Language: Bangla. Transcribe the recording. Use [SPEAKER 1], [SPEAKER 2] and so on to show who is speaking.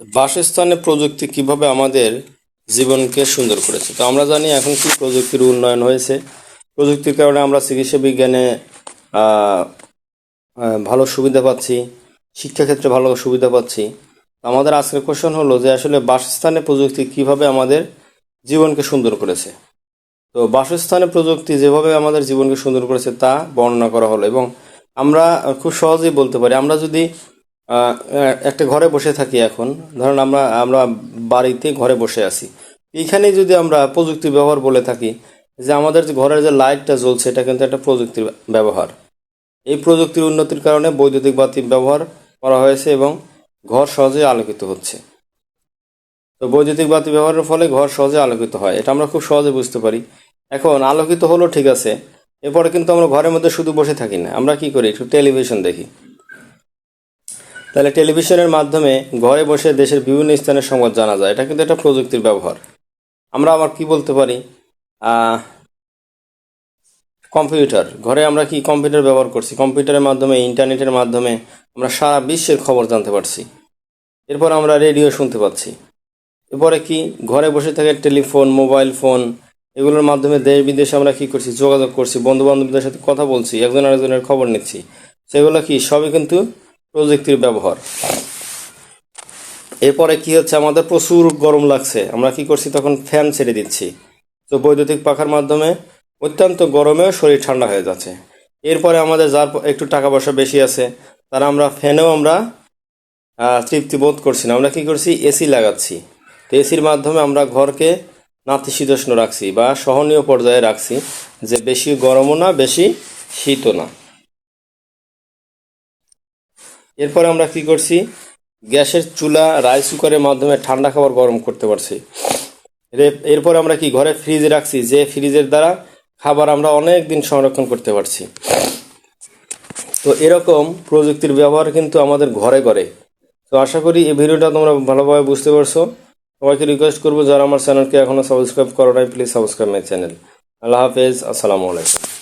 [SPEAKER 1] বাসস্থানে প্রযুক্তি কীভাবে আমাদের জীবনকে সুন্দর করেছে? তো আমরা জানি এখন কি প্রযুক্তির উন্নয়ন হয়েছে। প্রযুক্তির কারণে আমরা চিকিৎসা বিজ্ঞানে ভালো সুবিধা পাচ্ছি, শিক্ষাক্ষেত্রে ভালো সুবিধা পাচ্ছি। আমাদের আজকের কোশ্চেন হলো যে আসলে বাসস্থানে প্রযুক্তি কীভাবে আমাদের জীবনকে সুন্দর করেছে? তো বাসস্থানে প্রযুক্তি যেভাবে আমাদের জীবনকে সুন্দর করেছে তা বর্ণনা করা হলো এবং আমরা খুব সহজেই বলতে পারি। আমরা যদি একটা ঘরে বসে থাকি এখন। ধরুন আমরা আমরা বাড়িতে ঘরে বসে আছি। এইখানে যদি আমরা প্রযুক্তি ব্যবহার বলে থাকি, যে আমাদের যে ঘরের যে লাইটটা জ্বলছে, এটা কিন্তু একটা প্রযুক্তির ব্যবহার। এই প্রযুক্তির উন্নতির কারণে বৈদ্যুতিক বাতি ব্যবহার করা হয়েছে এবং ঘর সহজে আলোকিত হচ্ছে। তো বৈদ্যুতিক বাতি ব্যবহারের ফলে ঘর সহজে আলোকিত হয়, এটা আমরা খুব সহজে বুঝতে পারি। এখন আলোকিত হলো ঠিক আছে, এরপরে কিন্তু আমরা ঘরের মধ্যে শুধু বসে থাকি না, আমরা কি করি? একটু টেলিভিশন দেখি। তাহলে টেলিভিশনের মাধ্যমে ঘরে বসে দেশের বিভিন্ন স্থানের সংবাদ জানা যায়। এটা কিন্তু একটা প্রযুক্তির ব্যবহার। আমরা আবার কি বলতে পারি? কম্পিউটার। ঘরে আমরা কি কম্পিউটার ব্যবহার করছি? কম্পিউটারের মাধ্যমে, ইন্টারনেটের মাধ্যমে আমরা সারা বিশ্বের খবর জানতে পারছি। এরপর আমরা রেডিও শুনতে পাচ্ছি। এরপরে কি? ঘরে বসে থেকে টেলিফোন, মোবাইল ফোন, এগুলোর মাধ্যমে দেশ বিদেশে আমরা কি করছি? যোগাযোগ করছি বন্ধু বান্ধবদের সাথে কথা বলছি, একজন আরেকজনের খবর নিচ্ছি। সেগুলো কি? সবই কিন্তু প্রযুক্তির ব্যবহার। এরপরে কি হচ্ছে? আমাদের প্রচুর গরম লাগছে। আমরা কি করছি? তখন ফ্যান ছেড়ে দিচ্ছি। তো বৈদ্যুতিক পাখার মাধ্যমে অত্যন্ত গরমেও শরীর ঠান্ডা হয়ে যাচ্ছে। এরপরে আমাদের যার একটু টাকা পয়সা বেশি আছে, তারা আমরা ফ্যানেও আমরা তৃপ্তি বোধ করছি না। আমরা কি করছি? এসি লাগাচ্ছি। তো এসির মাধ্যমে আমরা ঘরকে নাতিশীতোষ্ণ রাখছি বা সহনীয় পর্যায়ে রাখছি যে বেশি গরমও না, বেশি শীতও না। এরপরে আমরা কি করছি? গ্যাসের চুলা রাইস কুকারের মাধ্যমে ঠান্ডা খাবার গরম করতে পারছি। এরপর আমরা কি ঘরে ফ্রিজ রাখছি? যে ফ্রিজের দ্বারা খাবার আমরা অনেক দিন সংরক্ষণ করতে পারছি। তো এরকম প্রযুক্তির ব্যবহার কিন্তু আমাদের ঘরে ঘরে। তো আশা করি এই ভিডিওটা তোমরা ভালোভাবে বুঝতে পারছ। সবাইকে রিকোয়েস্ট করব, যারা আমার চ্যানেলকে এখনও সাবস্ক্রাইব করো নাই প্লিজ সাবস্ক্রাইব মাই চ্যানেল আল্লাহ হাফেজ, আসসালামু আলাইকুম।